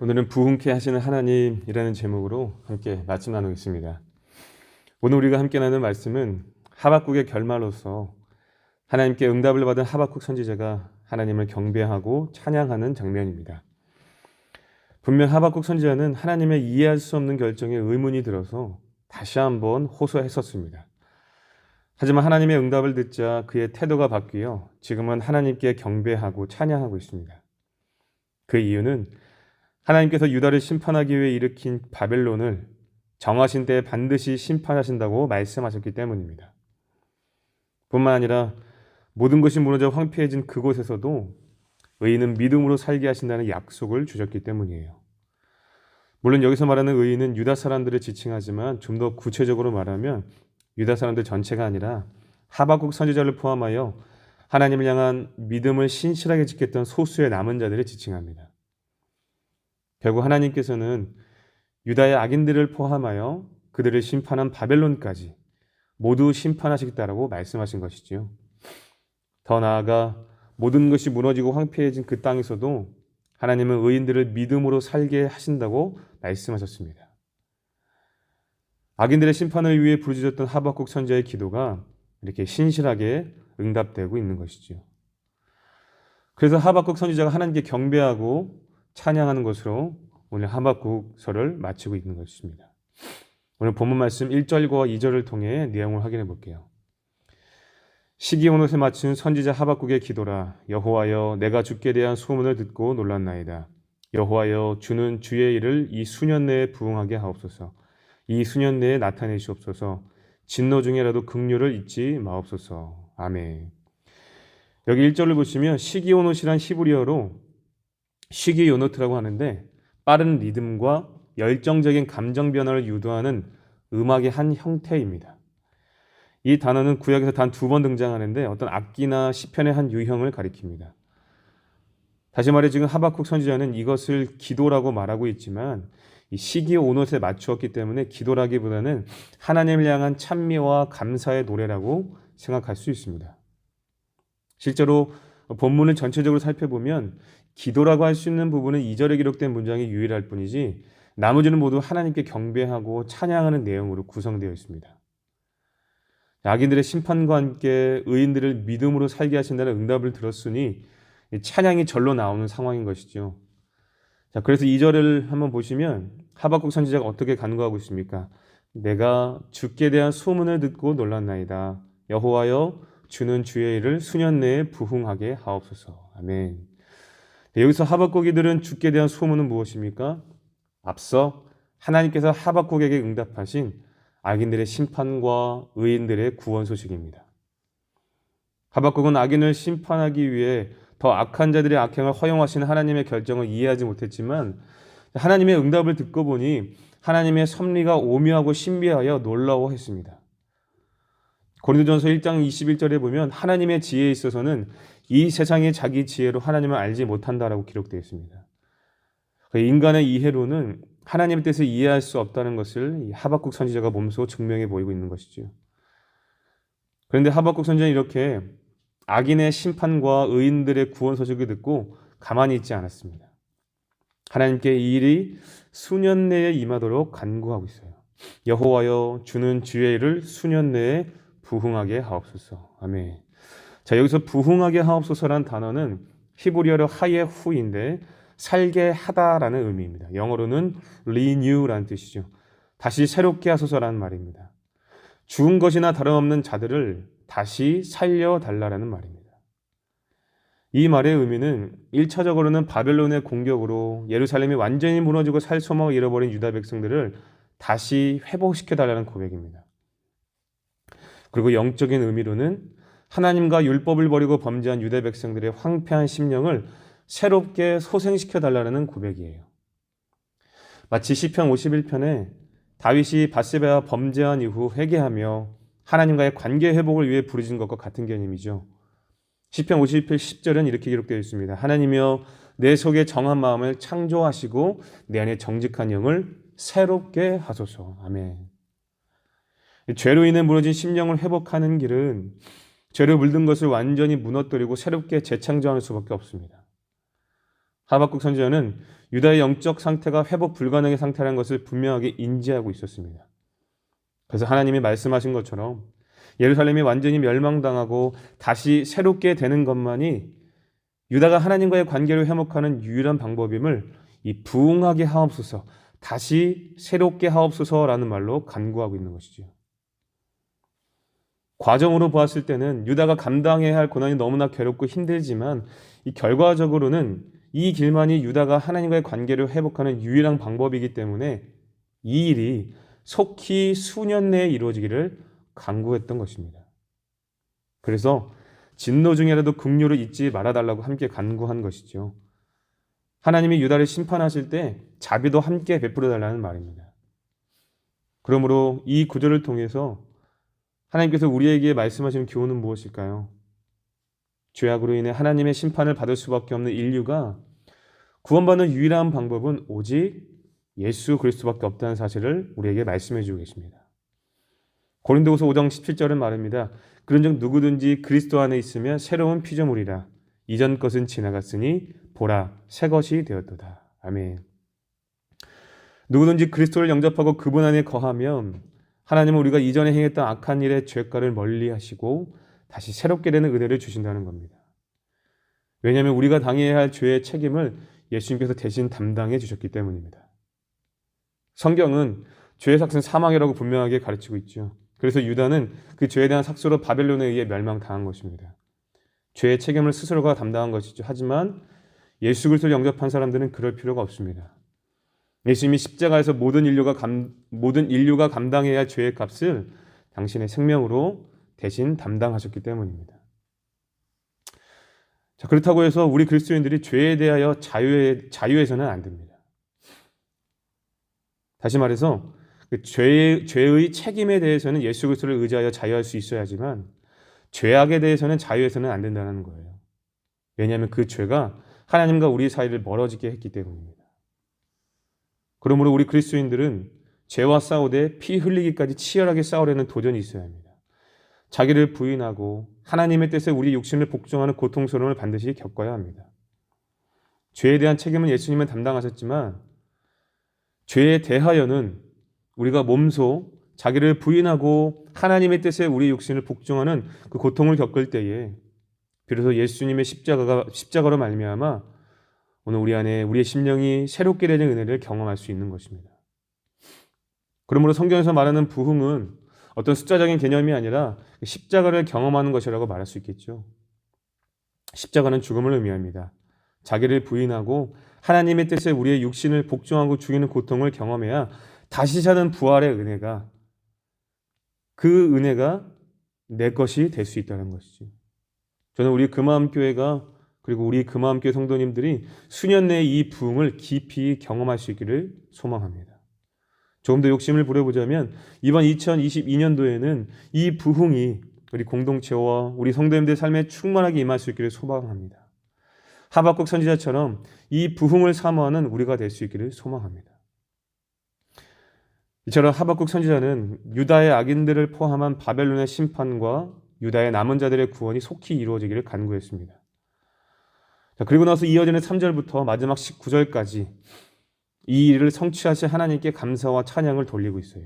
오늘은 부흥케 하시는 하나님이라는 제목으로 함께 말씀 나누겠습니다. 오늘 우리가 함께 나누는 말씀은 하박국의 결말로서 하나님께 응답을 받은 하박국 선지자가 하나님을 경배하고 찬양하는 장면입니다. 분명 하박국 선지자는 하나님의 이해할 수 없는 결정에 의문이 들어서 다시 한번 호소했었습니다. 하지만 하나님의 응답을 듣자 그의 태도가 바뀌어 지금은 하나님께 경배하고 찬양하고 있습니다. 그 이유는 하나님께서 유다를 심판하기 위해 일으킨 바벨론을 정하신 때에 반드시 심판하신다고 말씀하셨기 때문입니다. 뿐만 아니라 모든 것이 무너져 황폐해진 그곳에서도 의인은 믿음으로 살게 하신다는 약속을 주셨기 때문이에요. 물론 여기서 말하는 의인은 유다 사람들을 지칭하지만 좀 더 구체적으로 말하면 유다 사람들 전체가 아니라 하박국 선지자를 포함하여 하나님을 향한 믿음을 신실하게 지켰던 소수의 남은 자들을 지칭합니다. 결국 하나님께서는 유다의 악인들을 포함하여 그들을 심판한 바벨론까지 모두 심판하시겠다라고 말씀하신 것이지요. 더 나아가 모든 것이 무너지고 황폐해진 그 땅에서도 하나님은 의인들을 믿음으로 살게 하신다고 말씀하셨습니다. 악인들의 심판을 위해 부르짖었던 하박국 선지자의 기도가 이렇게 신실하게 응답되고 있는 것이지요. 그래서 하박국 선지자가 하나님께 경배하고 찬양하는 것으로 오늘 하박국서를 마치고 있는 것입니다. 오늘 본문 말씀 1절과 2절을 통해 내용을 확인해 볼게요. 시기 온 옷에 맞춘 선지자 하박국의 기도라 여호와여 내가 주께 대한 소문을 듣고 놀랐나이다. 여호와여 주는 주의 일을 이 수년 내에 부응하게 하옵소서. 이 수년 내에 나타내시옵소서. 진노 중에라도 긍휼을 잊지 마옵소서. 아멘. 여기 1절을 보시면 시기오노시란 히브리어로 시기 요노트라고 하는데 빠른 리듬과 열정적인 감정 변화를 유도하는 음악의 한 형태입니다. 이 단어는 구약에서 단 두 번 등장하는데 어떤 악기나 시편의 한 유형을 가리킵니다. 다시 말해 지금 하박국 선지자는 이것을 기도라고 말하고 있지만 이 시기의 온옷에 맞추었기 때문에 기도라기보다는 하나님을 향한 찬미와 감사의 노래라고 생각할 수 있습니다. 실제로 본문을 전체적으로 살펴보면 기도라고 할 수 있는 부분은 2절에 기록된 문장이 유일할 뿐이지 나머지는 모두 하나님께 경배하고 찬양하는 내용으로 구성되어 있습니다. 악인들의 심판과 함께 의인들을 믿음으로 살게 하신다는 응답을 들었으니 찬양이 절로 나오는 상황인 것이죠. 자, 그래서 2절을 한번 보시면 하박국 선지자가 어떻게 간구하고 있습니까? 내가 주께 대한 소문을 듣고 놀랐나이다. 여호와여 주는 주의 일을 수년 내에 부흥하게 하옵소서. 아멘. 네, 여기서 하박국이들은 주께 대한 소문은 무엇입니까? 앞서 하나님께서 하박국에게 응답하신 악인들의 심판과 의인들의 구원 소식입니다. 하박국은 악인을 심판하기 위해 더 악한 자들의 악행을 허용하시는 하나님의 결정을 이해하지 못했지만 하나님의 응답을 듣고 보니 하나님의 섭리가 오묘하고 신비하여 놀라워했습니다. 고린도전서 1장 21절에 보면 하나님의 지혜에 있어서는 이 세상의 자기 지혜로 하나님을 알지 못한다라고 기록되어 있습니다. 그 인간의 이해로는 하나님의 뜻을 이해할 수 없다는 것을 하박국 선지자가 몸소 증명해 보이고 있는 것이죠. 그런데 하박국 선지자는 이렇게 악인의 심판과 의인들의 구원 소식을 듣고 가만히 있지 않았습니다. 하나님께 이 일이 수년 내에 임하도록 간구하고 있어요. 여호와여 주는 주의 일을 수년 내에 부흥하게 하옵소서. 아멘. 자, 여기서 부흥하게 하옵소서란 단어는 히브리어로 하예 후인데 살게 하다라는 의미입니다. 영어로는 renew라는 뜻이죠. 다시 새롭게 하소서라는 말입니다. 죽은 것이나 다름없는 자들을 다시 살려 달라라는 말입니다. 이 말의 의미는 1차적으로는 바벨론의 공격으로 예루살렘이 완전히 무너지고 살 소망을 잃어버린 유다 백성들을 다시 회복시켜 달라는 고백입니다. 그리고 영적인 의미로는 하나님과 율법을 버리고 범죄한 유대 백성들의 황폐한 심령을 새롭게 소생시켜 달라는 고백이에요. 마치 시편 51편에 다윗이 바세바와 범죄한 이후 회개하며 하나님과의 관계 회복을 위해 부르짖은 것과 같은 개념이죠. 시편 51편 10절은 이렇게 기록되어 있습니다. 하나님이여 내 속에 정한 마음을 창조하시고 내 안에 정직한 영을 새롭게 하소서. 아멘. 죄로 인해 무너진 심령을 회복하는 길은 죄로 물든 것을 완전히 무너뜨리고 새롭게 재창조하는 수밖에 없습니다. 하박국 선지자는 유다의 영적 상태가 회복 불가능의 상태라는 것을 분명하게 인지하고 있었습니다. 그래서 하나님이 말씀하신 것처럼 예루살렘이 완전히 멸망당하고 다시 새롭게 되는 것만이 유다가 하나님과의 관계를 회복하는 유일한 방법임을 이 부흥하게 하옵소서, 다시 새롭게 하옵소서라는 말로 간구하고 있는 것이지요. 과정으로 보았을 때는 유다가 감당해야 할 고난이 너무나 괴롭고 힘들지만 이 결과적으로는 이 길만이 유다가 하나님과의 관계를 회복하는 유일한 방법이기 때문에 이 일이 속히 수년 내에 이루어지기를 간구했던 것입니다. 그래서 진노 중이라도 긍휼을 잊지 말아달라고 함께 간구한 것이죠. 하나님이 유다를 심판하실 때 자비도 함께 베풀어 달라는 말입니다. 그러므로 이 구절을 통해서 하나님께서 우리에게 말씀하시는 교훈은 무엇일까요? 죄악으로 인해 하나님의 심판을 받을 수밖에 없는 인류가 구원받는 유일한 방법은 오직 예수 그리스도밖에 없다는 사실을 우리에게 말씀해 주고 계십니다. 고린도후서 5장 17절은 말입니다. 그런즉 누구든지 그리스도 안에 있으면 새로운 피조물이라 이전 것은 지나갔으니 보라 새 것이 되었도다. 아멘. 누구든지 그리스도를 영접하고 그분 안에 거하면 하나님은 우리가 이전에 행했던 악한 일의 죄가를 멀리 하시고 다시 새롭게 되는 은혜를 주신다는 겁니다. 왜냐하면 우리가 당해야 할 죄의 책임을 예수님께서 대신 담당해 주셨기 때문입니다. 성경은 죄의 삭은 사망이라고 분명하게 가르치고 있죠. 그래서 유다는 그 죄에 대한 삭수로 바벨론에 의해 멸망당한 것입니다. 죄의 책임을 스스로가 담당한 것이죠. 하지만 예수 그리스도를 영접한 사람들은 그럴 필요가 없습니다. 예수님이 십자가에서 모든 인류가 감, 모든 인류가 감당해야 할 죄의 값을 당신의 생명으로 대신 담당하셨기 때문입니다. 자, 그렇다고 해서 우리 그리스도인들이 죄에 대하여 자유해, 자유해서는 안 됩니다. 다시 말해서 그 죄의, 죄의 책임에 대해서는 예수 그리스도를 의지하여 자유할 수 있어야지만 죄악에 대해서는 자유해서는 안 된다는 거예요. 왜냐하면 그 죄가 하나님과 우리 사이를 멀어지게 했기 때문입니다. 그러므로 우리 그리스도인들은 죄와 싸우되 피 흘리기까지 치열하게 싸우려는 도전이 있어야 합니다. 자기를 부인하고 하나님의 뜻에 우리 육신을 복종하는 고통스러움을 반드시 겪어야 합니다. 죄에 대한 책임은 예수님은 담당하셨지만 죄에 대하여는 우리가 몸소 자기를 부인하고 하나님의 뜻에 우리 육신을 복종하는 그 고통을 겪을 때에 비로소 예수님의 십자가가 십자가로 말미암아 오늘 우리 안에 우리의 심령이 새롭게 되는 은혜를 경험할 수 있는 것입니다. 그러므로 성경에서 말하는 부흥은 어떤 숫자적인 개념이 아니라 십자가를 경험하는 것이라고 말할 수 있겠죠. 십자가는 죽음을 의미합니다. 자기를 부인하고 하나님의 뜻에 우리의 육신을 복종하고 죽이는 고통을 경험해야 다시 사는 부활의 은혜가 그 은혜가 내 것이 될 수 있다는 것이죠. 저는 우리 금마음 교회가 그리고 우리 금마음교회 성도님들이 수년 내에 이 부흥을 깊이 경험할 수 있기를 소망합니다. 조금 더 욕심을 부려보자면 이번 2022년도에는 이 부흥이 우리 공동체와 우리 성도님들의 삶에 충만하게 임할 수 있기를 소망합니다. 하박국 선지자처럼 이 부흥을 사모하는 우리가 될 수 있기를 소망합니다. 이처럼 하박국 선지자는 유다의 악인들을 포함한 바벨론의 심판과 유다의 남은 자들의 구원이 속히 이루어지기를 간구했습니다. 자, 그리고 나서 이어지는 3절부터 마지막 19절까지 이 일을 성취하신 하나님께 감사와 찬양을 돌리고 있어요.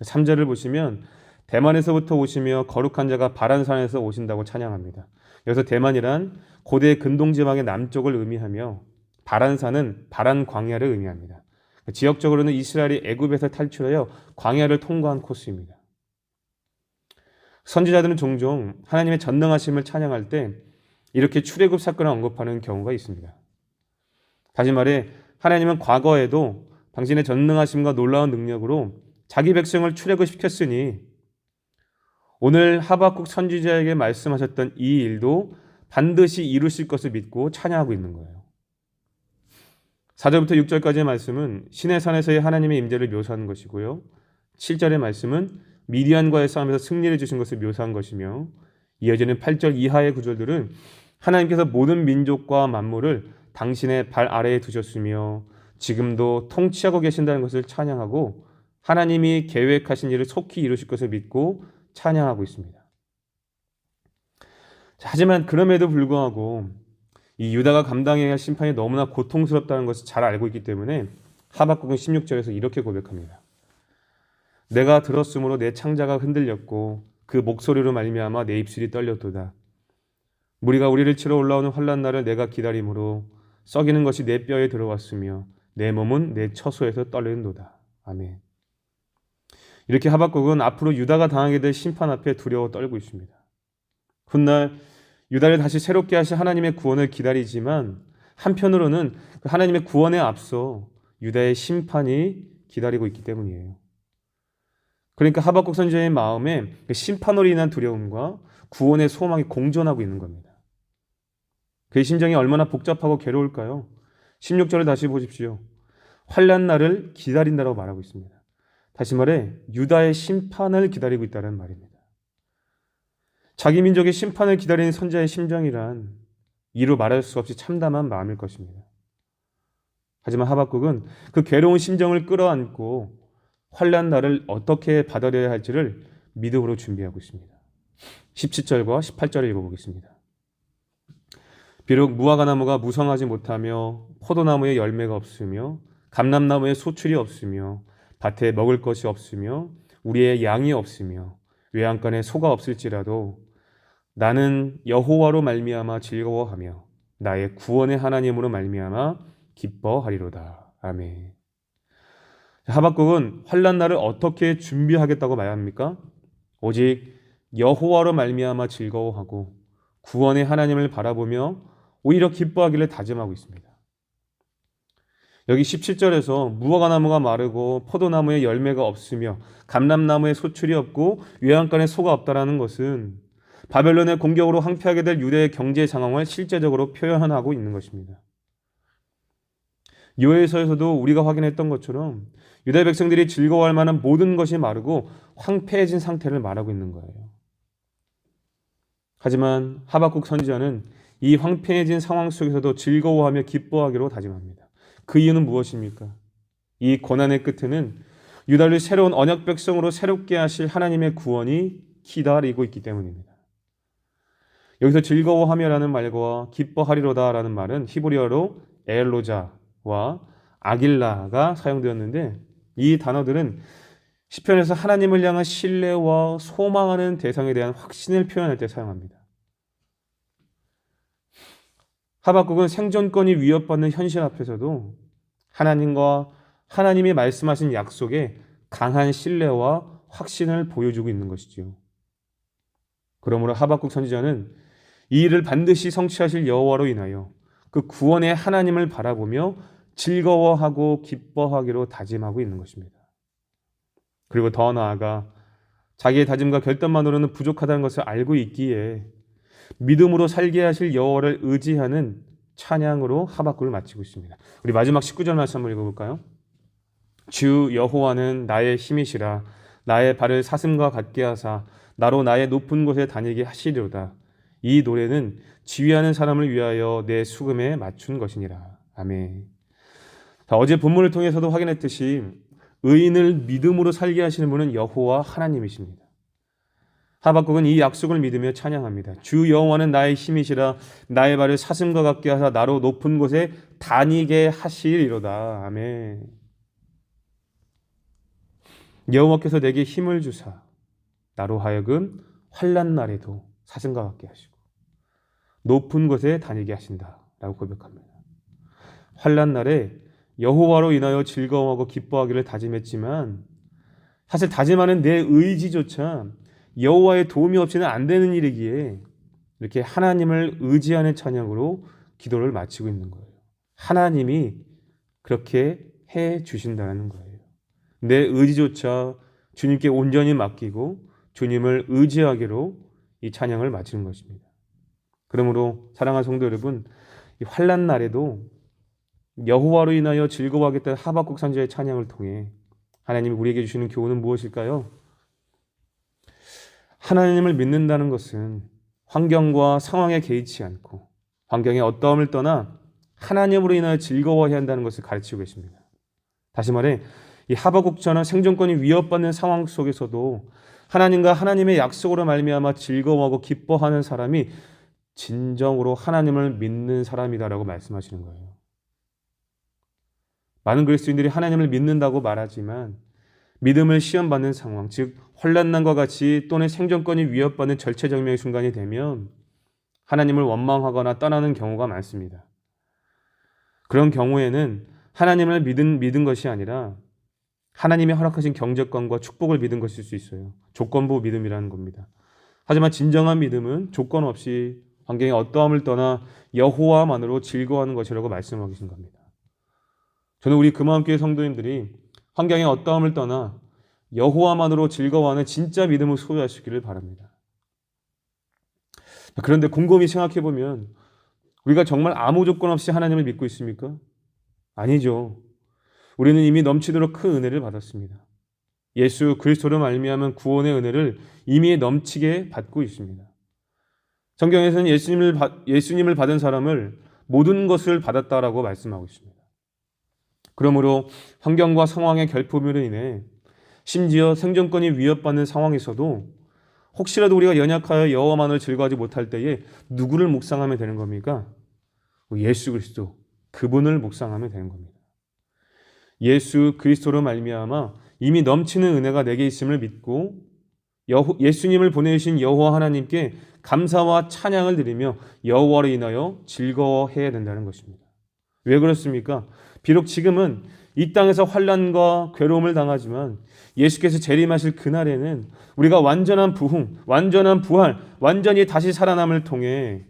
3절을 보시면 대만에서부터 오시며 거룩한 자가 바란산에서 오신다고 찬양합니다. 여기서 대만이란 고대 근동 지방의 남쪽을 의미하며 바란산은 바란 광야를 의미합니다. 지역적으로는 이스라엘이 애굽에서 탈출하여 광야를 통과한 코스입니다. 선지자들은 종종 하나님의 전능하심을 찬양할 때 이렇게 출애굽 사건을 언급하는 경우가 있습니다. 다시 말해 하나님은 과거에도 당신의 전능하심과 놀라운 능력으로 자기 백성을 출애굽 시켰으니 오늘 하박국 선지자에게 말씀하셨던 이 일도 반드시 이루실 것을 믿고 찬양하고 있는 거예요. 4절부터 6절까지의 말씀은 신의 산에서의 하나님의 임재를 묘사하는 것이고요. 7절의 말씀은 미디안과의 싸움에서 승리를 주신 것을 묘사한 것이며 이어지는 8절 이하의 구절들은 하나님께서 모든 민족과 만물을 당신의 발 아래에 두셨으며 지금도 통치하고 계신다는 것을 찬양하고 하나님이 계획하신 일을 속히 이루실 것을 믿고 찬양하고 있습니다. 하지만 그럼에도 불구하고 이 유다가 감당해야 할 심판이 너무나 고통스럽다는 것을 잘 알고 있기 때문에 하박국은 16절에서 이렇게 고백합니다. 내가 들었으므로 내 창자가 흔들렸고 그 목소리로 말미암아 내 입술이 떨렸도다. 무리가 우리를 치러 올라오는 환란 날을 내가 기다림으로 썩이는 것이 내 뼈에 들어왔으며 내 몸은 내 처소에서 떨리는도다. 아멘. 이렇게 하박국은 앞으로 유다가 당하게 될 심판 앞에 두려워 떨고 있습니다. 훗날 유다를 다시 새롭게 하신 하나님의 구원을 기다리지만 한편으로는 그 하나님의 구원에 앞서 유다의 심판이 기다리고 있기 때문이에요. 그러니까 하박국 선지자의 마음에 그 심판으로 인한 두려움과 구원의 소망이 공존하고 있는 겁니다. 그의 심정이 얼마나 복잡하고 괴로울까요? 16절을 다시 보십시오. 환란 날을 기다린다고 말하고 있습니다. 다시 말해 유다의 심판을 기다리고 있다는 말입니다. 자기 민족의 심판을 기다리는 선자의 심정이란 이루 말할 수 없이 참담한 마음일 것입니다. 하지만 하박국은 그 괴로운 심정을 끌어안고 환란 날을 어떻게 받아들여야 할지를 믿음으로 준비하고 있습니다. 17절과 18절을 읽어보겠습니다. 비록 무화과 나무가 무성하지 못하며 포도나무에 열매가 없으며 감람나무에 소출이 없으며 밭에 먹을 것이 없으며 우리의 양이 없으며 외양간에 소가 없을지라도 나는 여호와로 말미암아 즐거워하며 나의 구원의 하나님으로 말미암아 기뻐하리로다. 아멘. 하박국은 환란 날을 어떻게 준비하겠다고 말합니까? 오직 여호와로 말미암아 즐거워하고 구원의 하나님을 바라보며 오히려 기뻐하기를 다짐하고 있습니다. 여기 17절에서 무화과 나무가 마르고 포도나무에 열매가 없으며 감람나무에 소출이 없고 외양간에 소가 없다라는 것은 바벨론의 공격으로 황폐하게 될 유대의 경제 상황을 실제적으로 표현하고 있는 것입니다. 요에서에서도 우리가 확인했던 것처럼 유대 백성들이 즐거워할 만한 모든 것이 마르고 황폐해진 상태를 말하고 있는 거예요. 하지만 하박국 선지자는 이 황폐해진 상황 속에서도 즐거워하며 기뻐하기로 다짐합니다. 그 이유는 무엇입니까? 이 고난의 끝에는 유다를 새로운 언약 백성으로 새롭게 하실 하나님의 구원이 기다리고 있기 때문입니다. 여기서 즐거워하며라는 말과 기뻐하리로다라는 말은 히브리어로 엘로자와 아길라가 사용되었는데 이 단어들은 시편에서 하나님을 향한 신뢰와 소망하는 대상에 대한 확신을 표현할 때 사용합니다. 하박국은 생존권이 위협받는 현실 앞에서도 하나님과 하나님이 말씀하신 약속에 강한 신뢰와 확신을 보여주고 있는 것이지요. 그러므로 하박국 선지자는 이 일을 반드시 성취하실 여호와로 인하여 그 구원의 하나님을 바라보며 즐거워하고 기뻐하기로 다짐하고 있는 것입니다. 그리고 더 나아가 자기의 다짐과 결단만으로는 부족하다는 것을 알고 있기에 믿음으로 살게 하실 여호와를 의지하는 찬양으로 하박국을 마치고 있습니다. 우리 마지막 19절 말씀 한번 읽어볼까요? 주 여호와는 나의 힘이시라 나의 발을 사슴과 같게 하사 나로 나의 높은 곳에 다니게 하시리로다. 이 노래는 지휘하는 사람을 위하여 내 수금에 맞춘 것이니라. 아멘. 자, 어제 본문을 통해서도 확인했듯이 의인을 믿음으로 살게 하시는 분은 여호와 하나님이십니다. 하박국은 이 약속을 믿으며 찬양합니다. 주 여호와는 나의 힘이시라 나의 발을 사슴과 같게 하사 나로 높은 곳에 다니게 하시리로다. 아멘. 여호와께서 내게 힘을 주사 나로 하여금 환난 날에도 사슴과 같게 하시고 높은 곳에 다니게 하신다라고 고백합니다. 환난 날에 여호와로 인하여 즐거워하고 기뻐하기를 다짐했지만 사실 다짐하는 내 의지조차 여호와의 도움이 없이는 안 되는 일이기에 이렇게 하나님을 의지하는 찬양으로 기도를 마치고 있는 거예요. 하나님이 그렇게 해 주신다는 거예요. 내 의지조차 주님께 온전히 맡기고 주님을 의지하기로 이 찬양을 마치는 것입니다. 그러므로 사랑하는 성도 여러분, 이 환란 날에도 여호와로 인하여 즐거워하겠다는 하박국 선지자의 찬양을 통해 하나님이 우리에게 주시는 교훈은 무엇일까요? 하나님을 믿는다는 것은 환경과 상황에 개의치 않고 환경의 어떠함을 떠나 하나님으로 인하여 즐거워해야 한다는 것을 가르치고 계십니다. 다시 말해 이 하박국처럼 생존권이 위협받는 상황 속에서도 하나님과 하나님의 약속으로 말미암아 즐거워하고 기뻐하는 사람이 진정으로 하나님을 믿는 사람이다라고 말씀하시는 거예요. 많은 그리스도인들이 하나님을 믿는다고 말하지만 믿음을 시험받는 상황, 즉 혼란난과 같이 또는 생존권이 위협받는 절체절명의 순간이 되면 하나님을 원망하거나 떠나는 경우가 많습니다. 그런 경우에는 하나님을 믿은 믿은 것이 아니라 하나님이 허락하신 경제권과 축복을 믿은 것일 수 있어요. 조건부 믿음이라는 겁니다. 하지만 진정한 믿음은 조건 없이 환경의 어떠함을 떠나 여호와만으로 즐거워하는 것이라고 말씀하고 계신 겁니다. 저는 우리 금화교회 성도님들이 환경의 어떠함을 떠나 여호와만으로 즐거워하는 진짜 믿음을 소유하시기를 바랍니다. 그런데 곰곰이 생각해 보면 우리가 정말 아무 조건 없이 하나님을 믿고 있습니까? 아니죠. 우리는 이미 넘치도록 큰 은혜를 받았습니다. 예수 그리스도로 말미암은 구원의 은혜를 이미 넘치게 받고 있습니다. 성경에서는 예수님을 받, 예수님을 받은 사람을 모든 것을 받았다라고 말씀하고 있습니다. 그러므로 환경과 상황의 결핍으로 인해 심지어 생존권이 위협받는 상황에서도 혹시라도 우리가 연약하여 여호와만을 즐거워하지 못할 때에 누구를 묵상하면 되는 겁니까? 예수 그리스도 그분을 묵상하면 되는 겁니다. 예수 그리스도로 말미암아 이미 넘치는 은혜가 내게 있음을 믿고 여호, 예수님을 보내신 여호와 하나님께 감사와 찬양을 드리며 여호와로 인하여 즐거워해야 된다는 것입니다. 왜 그렇습니까? 비록 지금은 이 땅에서 환란과 괴로움을 당하지만 예수께서 재림하실 그날에는 우리가 완전한 부흥, 완전한 부활, 완전히 다시 살아남을 통해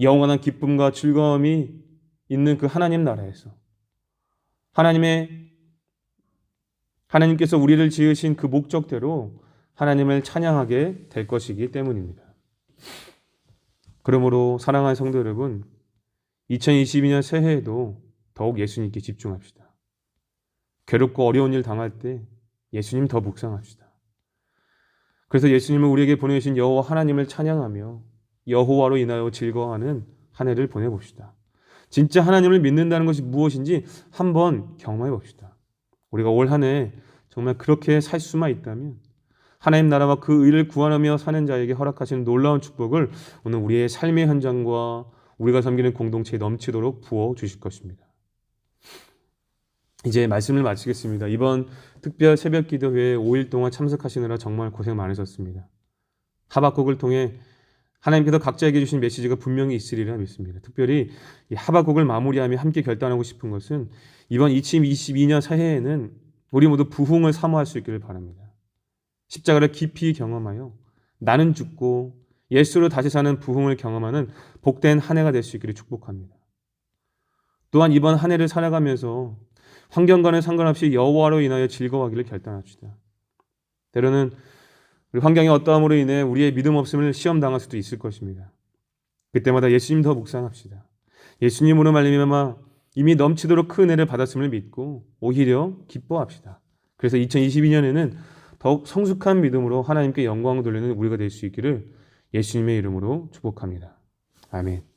영원한 기쁨과 즐거움이 있는 그 하나님 나라에서 하나님의 하나님께서 우리를 지으신 그 목적대로 하나님을 찬양하게 될 것이기 때문입니다. 그러므로 사랑하는 성도 여러분, 2022년 새해에도 더욱 예수님께 집중합시다. 괴롭고 어려운 일 당할 때 예수님 더 묵상합시다. 그래서 예수님은 우리에게 보내신 여호와 하나님을 찬양하며 여호와로 인하여 즐거워하는 한 해를 보내봅시다. 진짜 하나님을 믿는다는 것이 무엇인지 한번 경험해 봅시다. 우리가 올 한 해 정말 그렇게 살 수만 있다면 하나님 나라와 그 의를 구하며 사는 자에게 허락하시는 놀라운 축복을 오늘 우리의 삶의 현장과 우리가 섬기는 공동체에 넘치도록 부어 주실 것입니다. 이제 말씀을 마치겠습니다. 이번 특별 새벽 기도회에 5일 동안 참석하시느라 정말 고생 많으셨습니다. 하박국을 통해 하나님께서 각자에게 주신 메시지가 분명히 있으리라 믿습니다. 특별히 이 하박국을 마무리하며 함께 결단하고 싶은 것은 이번 2022년 새해에는 우리 모두 부흥을 사모할 수 있기를 바랍니다. 십자가를 깊이 경험하여 나는 죽고 예수로 다시 사는 부흥을 경험하는 복된 한 해가 될 수 있기를 축복합니다. 또한 이번 한 해를 살아가면서 환경과는 상관없이 여호와로 인하여 즐거워하기를 결단합시다. 때로는 우리 환경의 어떠함으로 인해 우리의 믿음 없음을 시험 당할 수도 있을 것입니다. 그때마다 예수님 더 묵상합시다. 예수님으로 말미암아 이미 넘치도록 큰 은혜를 받았음을 믿고 오히려 기뻐합시다. 그래서 2022년에는 더욱 성숙한 믿음으로 하나님께 영광을 돌리는 우리가 될 수 있기를 예수님의 이름으로 축복합니다. 아멘.